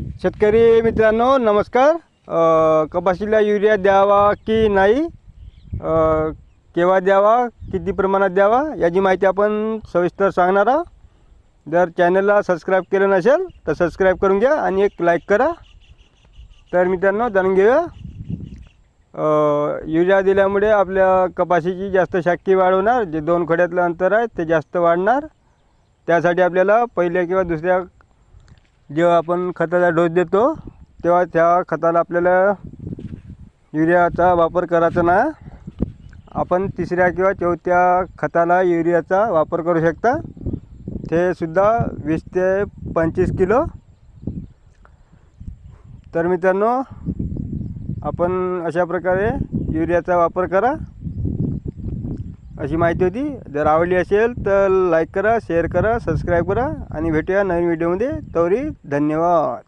शेतकरी मित्रांनो नमस्कार. कपाशीला युरिया द्यावा की नाही? केव्हा द्यावा? किती प्रमाणात द्यावा? याची माहिती आपण सविस्तर सांगणार आहोत. जर चॅनलला सबस्क्राईब केलं नसेल तर सबस्क्राईब करून घ्या आणि एक लाईक करा. तर मित्रांनो जाणून घेऊया. युरिया दिल्यामुळे आपल्या कपाशीची जास्त शाक्की वाढवणार जे दोन खड्यातलं अंतर आहे ते जास्त वाढणार. त्यासाठी आपल्याला पहिल्या किंवा दुसऱ्या जेव्हा आपण खताचा डोस देतो तेव्हा त्या खताला आपल्याला युरियाचा वापर करायचा नाही आपण तिसऱ्या किंवा चौथ्या खताला युरियाचा वापर करू शकता. ते सुद्धा वीस ते पंचवीस किलो. तर मित्रांनो आपण अशा प्रकारे युरियाचा वापर करा. अशी माहिती होती. जर आवडली असेल तर लाईक करा शेअर करा सबस्क्राईब करा आणि भेटूया नवीन व्हिडिओमध्ये तवरी धन्यवाद.